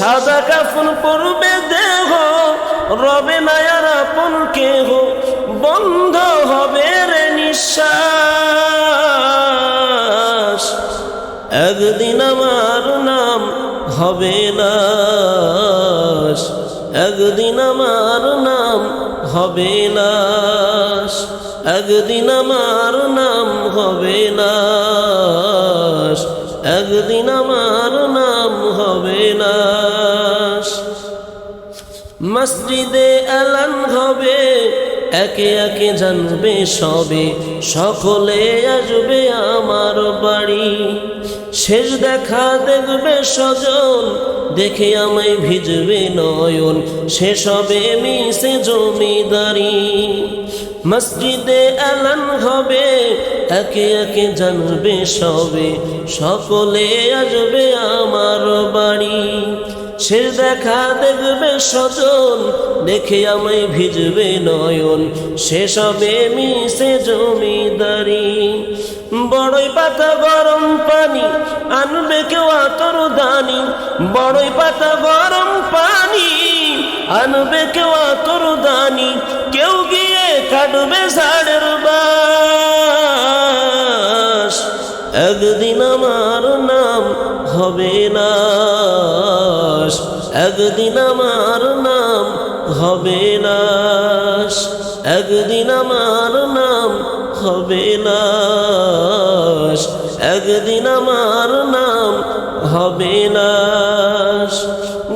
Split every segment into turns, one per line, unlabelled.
সাদা কাফন পড়বে দেহ, রবে নায়ার আপন কেহ, বন্ধ হবে রে নিঃশ্বাস। একদিন আমার নাম হবে লাশ, একদিন আমার নাম হবে লাশ, একদিন আমার নাম হবে লাশ, একদিন আমার নাম হবে লাশ। মসজিদে এলান হবে, একে একে জানবে সবে, সকলে আসবে আমার বাড়ি। শেষ দেখা দেখবে সজন দেখে আমায় ভিজবে নয়ন শেষ হবে মিশে জমিদারি। মসজিদে এলান হবে, একে একে জানবে সবে, সকলে আসবে আমার সে দেখা দেখবে সজন দেখে আমায় ভিজবে নয়ন। শেষ হবে মিশে জমিদারি। বড়ই পাতা গরম পানি, আনবে কেউ আতর দানি। বড়ই পাতা গরম পানি, আনবে কেউ আতর দানি। কেউ গিয়ে কাটবে ঝাড়ের বাস। একদিন আমার নাম হবে লাশ একদিন আমার নাম হবে লাশ। একদিন আমার নাম হবে লাশ। একদিন আমার নাম হবে লাশ।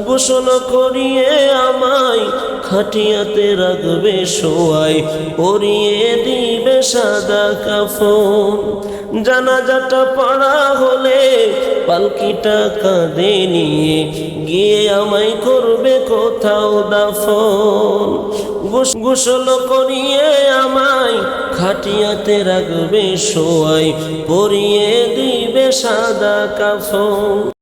গোসল করিয়ে আমায় খাটিয়াতে রাখবে শোয়াই পরিয়ে দিবে সাদা কাফন। জানাজাটা পড়া হলে পালকিটা কাঁদে নিয়ে গিয়ে আমায় করবে কোথাও দাফন। গোস- গোসল করিয়ে আমায় খাটিয়াতে রাখবে শোয়াই পরিয়ে দিবে সাদা কাফন।